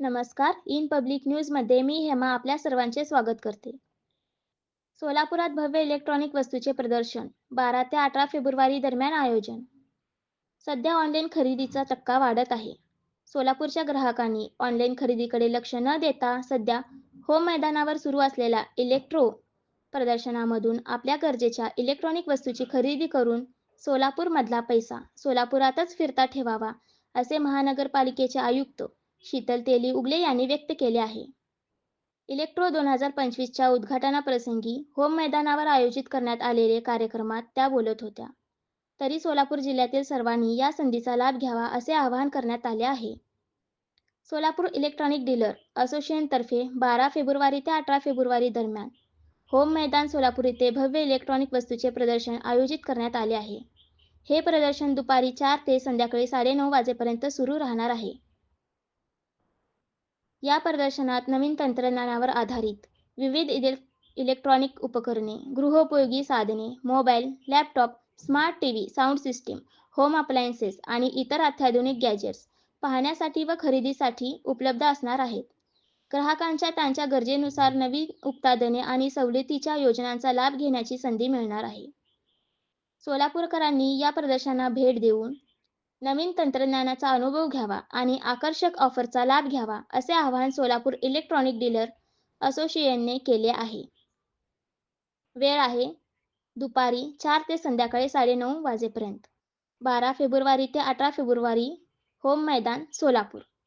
नमस्कार. In public न्यूजमध्ये मी हेमा आपल्या सर्वांचे स्वागत करते. सोलापुरात भव्य इलेक्ट्रॉनिक वस्तूचे प्रदर्शन बारा ते अठरा फेब्रुवारी दरम्यान आयोजन. सध्या ऑनलाईन खरेदीचा टक्का वाढत आहे. सोलापूरच्या ग्राहकांनी ऑनलाईन खरेदीकडे लक्ष न देता सध्या होम मैदानावर सुरू असलेल्या इलेक्ट्रो प्रदर्शनामधून आपल्या गरजेच्या इलेक्ट्रॉनिक वस्तूची खरेदी करून सोलापूरमधला पैसा सोलापुरातच फिरता ठेवावा असे महानगरपालिकेचे आयुक्त शीतल तेली उगले यांनी व्यक्त केले आहे. इलेक्ट्रो दोन हजार पंचवीसच्या उद्घाटनाप्रसंगी होम मैदानावर आयोजित करण्यात आलेले कार्यक्रमात त्या बोलत होत्या. तरी सोलापूर जिल्ह्यातील सर्वांनी या संधीचा लाभ घ्यावा असे आवाहन करण्यात आले आहे. सोलापूर इलेक्ट्रॉनिक डीलर असोसिएशनतर्फे बारा फेब्रुवारी ते अठरा फेब्रुवारी दरम्यान होम मैदान सोलापूर येथे भव्य इलेक्ट्रॉनिक वस्तूचे प्रदर्शन आयोजित करण्यात आले आहे. हे प्रदर्शन दुपारी चार ते संध्याकाळी साडेनऊ वाजेपर्यंत सुरू राहणार आहे. या प्रदर्शनात नवीन तंत्रज्ञानावर आधारित विविध इले इलेक्ट्रॉनिक उपकरणे गृहोपयोगी साधने mobile laptop smart T V sound system home appliances आणि इतर अत्याधुनिक गॅजेट्स पाहण्यासाठी व खरेदीसाठी उपलब्ध असणार आहेत. ग्राहकांच्या त्यांच्या गरजेनुसार नवीन उत्पादने आणि सवलतीच्या योजनांचा लाभ घेण्याची संधी मिळणार आहे. सोलापूरकरांनी या प्रदर्शनाला भेट देऊन नवीन तंत्रज्ञानाचा अनुभव घ्यावा आणि आकर्षक ऑफरचा लाभ घ्यावा असे आवाहन सोलापूर इलेक्ट्रॉनिक डीलर असोसिएशनने केले आहे. वेळ आहे दुपारी चार ते संध्याकाळी साडेनऊ वाजेपर्यंत. बारा फेब्रुवारी ते अठरा फेब्रुवारी होम मैदान सोलापूर.